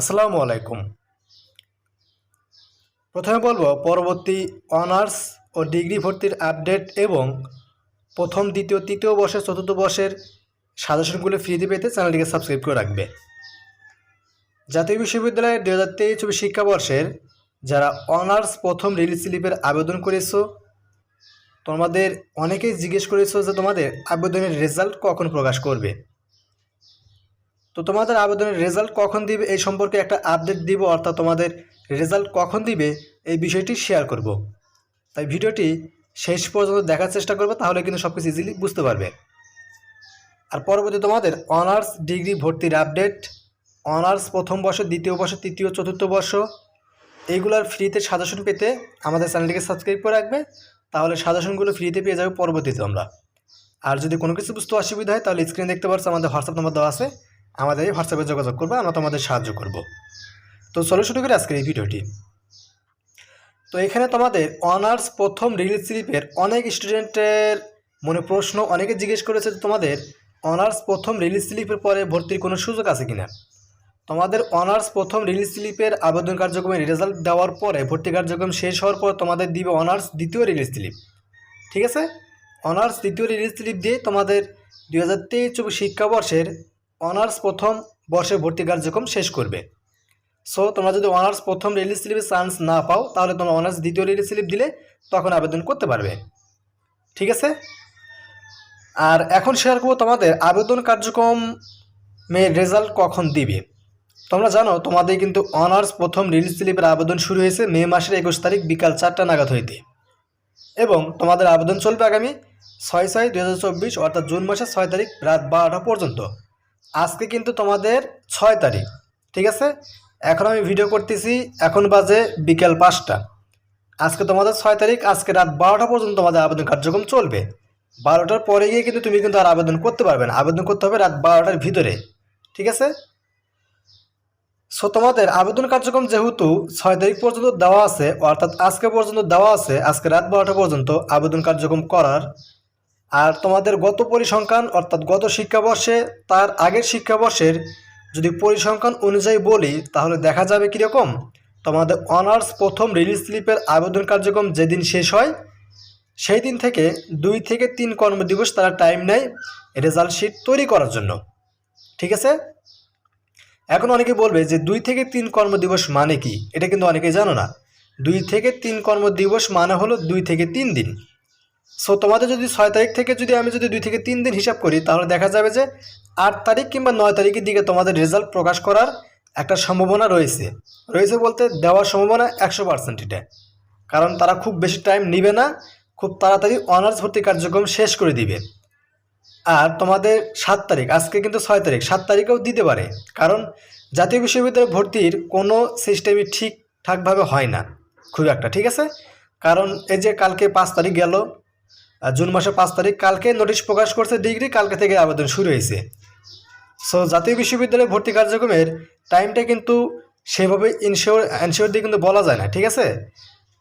আসসালামু আলাইকুম। প্রথমে বলব, পরবর্তী অনার্স ও ডিগ্রি ভর্তির আপডেট এবং প্রথম, দ্বিতীয়, তৃতীয় বর্ষের, চতুর্থ বর্ষের সাজেশনগুলো ফ্রিতে পেতে চ্যানেলটিকে সাবস্ক্রাইব করে রাখবে। জাতীয় বিশ্ববিদ্যালয়ের দু হাজার তেইশ চব্বিশ শিক্ষাবর্ষের যারা অনার্স প্রথম রিলিজ স্লিপের আবেদন করেছ, তোমাদের অনেকেই জিজ্ঞেস করেছ যে তোমাদের আবেদনের রেজাল্ট কখন প্রকাশ করবে। তো তোমাদের আবেদনের রেজাল্ট কখন দিবে এই সম্পর্কে একটা আপডেট দিব, অর্থাৎ তোমাদের রেজাল্ট কখন দিবে এই বিষয়টি শেয়ার করব। তাই ভিডিওটি শেষ পর্যন্ত দেখার চেষ্টা করবে, তাহলে কিন্তু সব কিছু ইজিলি বুঝতে পারবে। আর পরবর্তী তোমাদের অনার্স ডিগ্রি ভর্তির আপডেট অনার্স প্রথম বর্ষ, দ্বিতীয় বর্ষ, তৃতীয়, চতুর্থ বর্ষ এইগুলোর ফ্রিতে সাজেশন পেতে আমাদের চ্যানেলটিকে সাবস্ক্রাইব করে রাখবে, তাহলে সাজেশনগুলো ফ্রিতে পেয়ে যাবে পরবর্তীতে আমরা। আর যদি কোনো কিছু বুঝতে অসুবিধা হয়, তাহলে স্ক্রিনে দেখতে পাচ্ছ আমাদের হোয়াটসঅ্যাপ নম্বর দেওয়া আছে। আমাদের হোয়াটসঅ্যাপে যোগাযোগ করবে, আমরা তোমাদের সাহায্য করব। তো চলো শুরু করি আজকের এই ভিডিওটি। তো এখানে তোমাদের অনার্স প্রথম রিলিজ স্লিপের অনেক স্টুডেন্টের মনে প্রশ্ন, অনেকে জিজ্ঞেস করেছে যে তোমাদের অনার্স প্রথম রিলিজ স্লিপের পরে ভর্তির কোনো সুযোগ আছে কিনা? তোমাদের অনার্স প্রথম রিলিজ স্লিপের আবেদন কার্যক্রমের রেজাল্ট দেওয়ার পরে ভর্তি কার্যক্রম শেষ হওয়ার পর তোমাদের দিবে অনার্স দ্বিতীয় রিলিজ স্লিপ। ঠিক আছে? অনার্স দ্বিতীয় রিলিজ স্লিপ দিয়ে তোমাদের দু হাজার তেইশ চব্বিশ শিক্ষাবর্ষের অনার্স প্রথম বর্ষে ভর্তি কার্যক্রম শেষ করবে। সো তোমরা যদি অনার্স প্রথম রিলিজ স্লিপে চান্স না পাও, তাহলে তোমরা অনার্স দ্বিতীয় রিলিজ স্লিপ দিলে তখন আবেদন করতে পারবে। ঠিক আছে? আর এখন শেয়ার করব তোমাদের আবেদন কার্যক্রম কার্যক্রমের রেজাল্ট কখন দিবে। তোমরা জানো, তোমাদের কিন্তু অনার্স প্রথম রিলিজ স্লিপের আবেদন শুরু হয়েছে মে মাসের একুশ তারিখ বিকাল চারটা নাগাদ হইতে। এবং তোমাদের আবেদন চলবে আগামী ছয় ছয় দু অর্থাৎ জুন মাসের ছয় তারিখ রাত বারোটা পর্যন্ত। আজকে কিন্তু তোমাদের ছয় তারিখ, ঠিক আছে? এখন আমি ভিডিও করতেছি, এখন বাজে বিকেল পাঁচটা। আজকে তোমাদের ছয় তারিখ, আজকে রাত বারোটা পর্যন্ত তোমাদের আবেদন কার্যক্রম চলবে। বারোটার পরে গিয়ে কিন্তু তুমি কিন্তু আর আবেদন করতে পারবে না। আবেদন করতে হবে রাত বারোটার ভিতরে, ঠিক আছে? সো তোমাদের আবেদন কার্যক্রম যেহেতু ছয় তারিখ পর্যন্ত দেওয়া আছে, অর্থাৎ আজকে পর্যন্ত দেওয়া আছে, আজকে রাত বারোটা পর্যন্ত আবেদন কার্যক্রম করার আর তোমাদের গত পরিসংখ্যান, অর্থাৎ গত শিক্ষাবর্ষে, তার আগের শিক্ষাবর্ষের যদি পরিসংখ্যান অনুযায়ী বলি, তাহলে দেখা যাবে কীরকম? তোমাদের অনার্স প্রথম রিলিজ স্লিপের আবেদন কার্যক্রম যেদিন শেষ হয়, সেই দিন থেকে দুই থেকে তিন কর্মদিবস তারা টাইম নেয় রেজাল্ট শিট তৈরি করার জন্য। ঠিক আছে? এখন অনেকে বলবে যে দুই থেকে তিন কর্মদিবস মানে কি? এটা কিন্তু অনেকে জানো না। দুই থেকে তিন কর্মদিবস মানে হলো দুই থেকে তিন দিন। সো তোমাদের যদি ছয় তারিখ থেকে যদি আমি যদি দুই থেকে তিন দিন হিসাব করি, তাহলে দেখা যাবে যে আট তারিখ কিংবা নয় তারিখের দিকে তোমাদের রেজাল্ট প্রকাশ করার একটা সম্ভাবনা রয়েছে। রয়েছে বলতে দেওয়ার সম্ভাবনা একশো পার্সেন্ট এটা। কারণ তারা খুব বেশি টাইম নিবে না, খুব তাড়াতাড়ি অনার্স ভর্তি কার্যক্রম শেষ করে দিবে। আর তোমাদের সাত তারিখ, আজকে কিন্তু ছয় তারিখ, সাত তারিখেও দিতে পারে। কারণ জাতীয় বিশ্ববিদ্যালয় ভর্তির কোনো সিস্টেমই ঠিকঠাকভাবে হয় না, খুব একটা, ঠিক আছে? কারণ এই যে কালকে পাঁচ তারিখ গেল জুন মাসের পাঁচ তারিখ কালকে নোটিশ প্রকাশ করছে ডিগ্রি, কালকে থেকে আবেদন শুরু হয়েছে। সো জাতীয় বিশ্ববিদ্যালয়ে ভর্তি কার্যক্রমের টাইমটা কিন্তু সেভাবে ইনশিওর এনশিওর দিয়ে কিন্তু বলা যায় না, ঠিক আছে?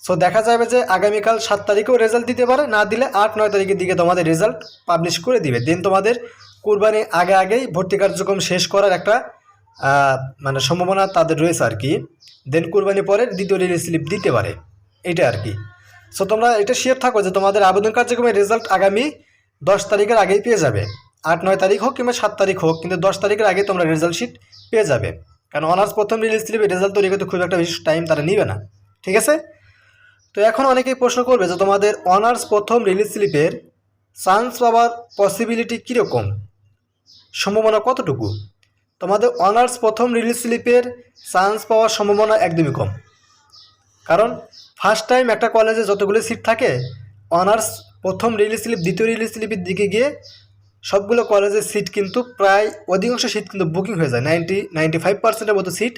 সো দেখা যাবে যে আগামীকাল সাত তারিখেও রেজাল্ট দিতে পারে, না দিলে আট, নয় তারিখের দিকে তোমাদের রেজাল্ট পাবলিশ করে দিবে। দেন তোমাদের কুরবানি আগে আগেই ভর্তি কার্যক্রম শেষ করার একটা মানে সম্ভাবনা তাদের রয়েছে আর কি। দেন কুরবানি পরে দ্বিতীয় রিলিজ স্লিপ দিতে পারে। এটা আর কি। সো তোমরা এটা শেয়ার থাকো যে তোমাদের আবেদন কার্যক্রমের রেজাল্ট আগামী দশ তারিখের আগেই পেয়ে যাবে। আট, নয় তারিখ হোক কিংবা সাত তারিখ হোক, কিন্তু দশ তারিখের আগে তোমরা রেজাল্ট শিট পেয়ে যাবে। কারণ অনার্স প্রথম রিলিজ স্লিপে রেজাল্ট তৈরি করতে খুব একটা বেশি টাইম তারা নিবে না। ঠিক আছে? তো এখন অনেকেই প্রশ্ন করবে যে তোমাদের অনার্স প্রথম রিলিজ স্লিপের চান্স পাওয়ার পসিবিলিটি কীরকম? সম্ভাবনা কতটুকু? তোমাদের অনার্স প্রথম রিলিজ স্লিপের চান্স পাওয়ার সম্ভাবনা একদমই কম। কারণ ফার্স্ট টাইম একটা কলেজে যতগুলো সিট থাকে অনার্স প্রথম রিলিজ স্লিপ দ্বিতীয় রিলিজ স্লিপের দিকে গিয়ে সবগুলো কলেজের সিট কিন্তু প্রায় অধিকাংশ সিট কিন্তু বুকিং হয়ে যায়। নাইনটি নাইনটি ফাইভ পার্সেন্টের মতো সিট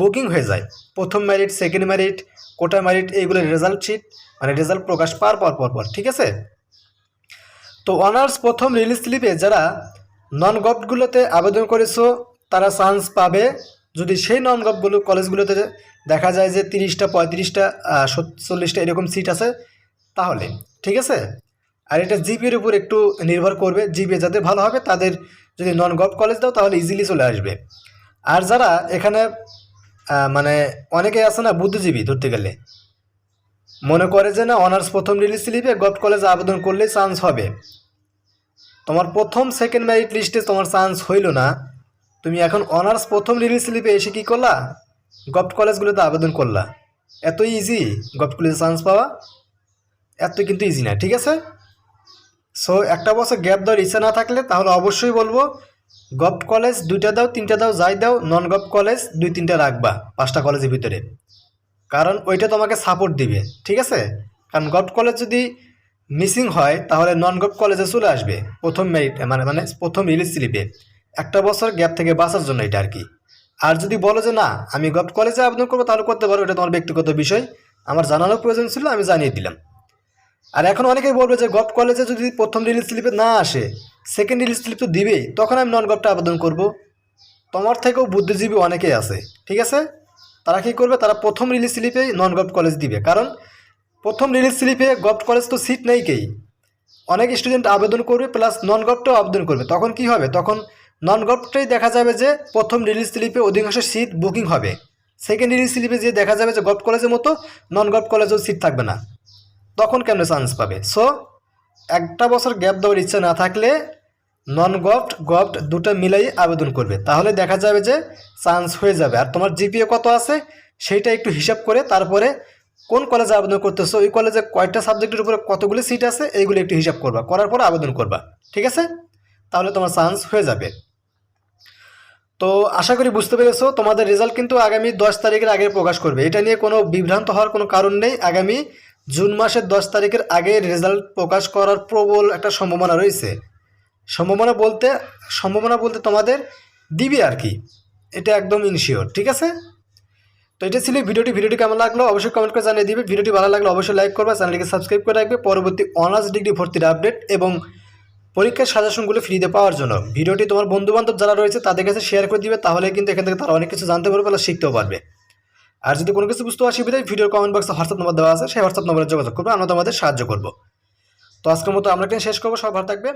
বুকিং হয়ে যায়। প্রথম merit second merit quota merit এইগুলোর রেজাল্ট শিট মানে রেজাল্ট প্রকাশ পার পর পর পর, ঠিক আছে? তো অনার্স প্রথম রিলিজ স্লিপে যারা নন গভগুলোতে আবেদন করেছ, তারা চান্স পাবে যদি সেই নন গভগুলো কলেজগুলোতে দেখা যায় যে তিরিশটা, পঁয়ত্রিশটা চল্লিশটা এরকম সিট আছে, তাহলে, ঠিক আছে? আর এটা জিপির উপর একটু নির্ভর করবে জিপি যাতে ভালো হবে, তাদের যদি নন গভ কলেজ দাও, তাহলে ইজিলি চলে আসবে। আর যারা এখানে মানে অনেকে আছে না বুদ্ধিজীবী ধরতে গেলে, মনে করে যে না অনার্স প্রথম রিলিজ স্লিপে গভট কলেজে আবেদন করলেই চান্স হবে। তোমার প্রথম সেকেন্ড মেরিট লিস্টে তোমার চান্স হইল না তুমি এখন অনার্স প্রথম রিলিজ স্লিপে এসে কি করলা? গভট কলেজগুলোতে আবেদন করলা। এত ইজি গভট কলেজে চান্স পাওয়া? এত কিন্তু ইজি না, ঠিক আছে? সো একটা বছর গ্যাপ দেওয়ার ইচ্ছা না থাকলে তাহলে অবশ্যই বলব, গভ কলেজ দুইটা দাও, তিনটা দাও, যাই দাও নন গভ কলেজ দুই, তিনটা রাখবা পাঁচটা কলেজের ভিতরে। কারণ ওইটা তোমাকে সাপোর্ট দিবে, ঠিক আছে? কারণ গভ কলেজ যদি মিসিং হয়, তাহলে নন গভ কলেজে চলে আসবে প্রথম মেরিট মানে মানে প্রথম রিলিজ স্লিপে। একটা বছর গ্যাপ থেকে বাঁচার জন্য এটা আর কি আর যদি বলো যে না, আমি গভট কলেজে আবেদন করব, তাহলে করতে পারো, এটা তোমার ব্যক্তিগত বিষয়। আমার জানানোর প্রয়োজন ছিল, আমি জানিয়ে দিলাম। আর এখন অনেকেই বলবে যে গভট কলেজে যদি প্রথম রিলিজ স্লিপে না আসে সেকেন্ড রিলিজ স্লিপ তো দিবেই, তখন আমি নন গভটে আবেদন করব। তোমার থেকেও বুদ্ধিজীবী অনেকেই আছে, ঠিক আছে? তারা কী করবে? তারা প্রথম রিলিজ স্লিপেই নন গভট কলেজ দিবে। কারণ প্রথম রিলিজ স্লিপে গভট কলেজ তো সিট নেই কেই। অনেক স্টুডেন্ট আবেদন করবে প্লাস নন গভটেও আবেদন করবে। তখন কি হবে? তখন নন গভটেই দেখা যাবে যে প্রথম রিলিজ স্লিপে অধিকাংশ সিট বুকিং হবে। সেকেন্ড রিলিজ স্লিপে যে দেখা যাবে যে গভট কলেজের মতো নন গভট কলেজেও সিট থাকবে না। তখন কেমনে চান্স পাবে? সো একটা বছর গ্যাপ দেওয়ার ইচ্ছা না থাকলে নন গভট গভট দুটো মিলাই আবেদন করবে। তাহলে দেখা যাবে যে চান্স হয়ে যাবে। আর তোমার জিপিএ কত আছে সেইটা একটু হিসাব করে তারপরে কোন কলেজে আবেদন করতেছো, ওই কলেজে কয়টা সাবজেক্টের উপরে কতগুলি সিট আছে, এইগুলো একটু হিসাব করবা। করার পর আবেদন করবা। ঠিক আছে? তাহলে তোমার চান্স হয়ে যাবে। তো আশা করি বুঝতে পেরেছ, তোমাদের রেজাল্ট কিন্তু আগামী দশ তারিখের আগে প্রকাশ করবে। এটা নিয়ে কোনো বিভ্রান্ত হওয়ার কোনো কারণ নেই। আগামী জুন মাসের দশ তারিখের আগে রেজাল্ট প্রকাশ করার প্রবল একটা সম্ভাবনা রয়েছে। সম্ভাবনা বলতে সম্ভাবনা বলতে তোমাদের দিবে আর কি। এটা একদম ইনশিওর ঠিক আছে? তো এটা ছিল ভিডিওটি। ভিডিওটি কেমন লাগল অবশ্যই কমেন্ট করে জানিয়ে দিবে। ভিডিওটি ভালো লাগলে অবশ্যই লাইক করবে চ্যানেলটিকে সাবস্ক্রাইব করে রাখবে। পরবর্তী অনার্স ডিগ্রি ভর্তির আপডেট এবং পরীক্ষার সাজেশনগুলো ফ্রিতে পাওয়ার জন্য। ভিডিওটি তোমার বন্ধুবান্ধব যারা রয়েছে তাদের কাছে শেয়ার করে দিবে, তাহলে কিন্তু এখান থেকে তারা অনেক কিছু জানতে পারবে বা শিখতেও পারবে। আর যদি কোনো কিছু বুঝতে অসুবিধা ভিডিওর কমেন্ট বক্সে হোয়াটসঅ্যাপ নম্বর দেওয়া আছে, সেই হোয়াটসঅ্যাপ নম্বরে যোগাযোগ করবে, আমরা তোমাদের সাহায্য করব। তো আজকের মতো আমরা শেষ করব সব ভালো থাকবে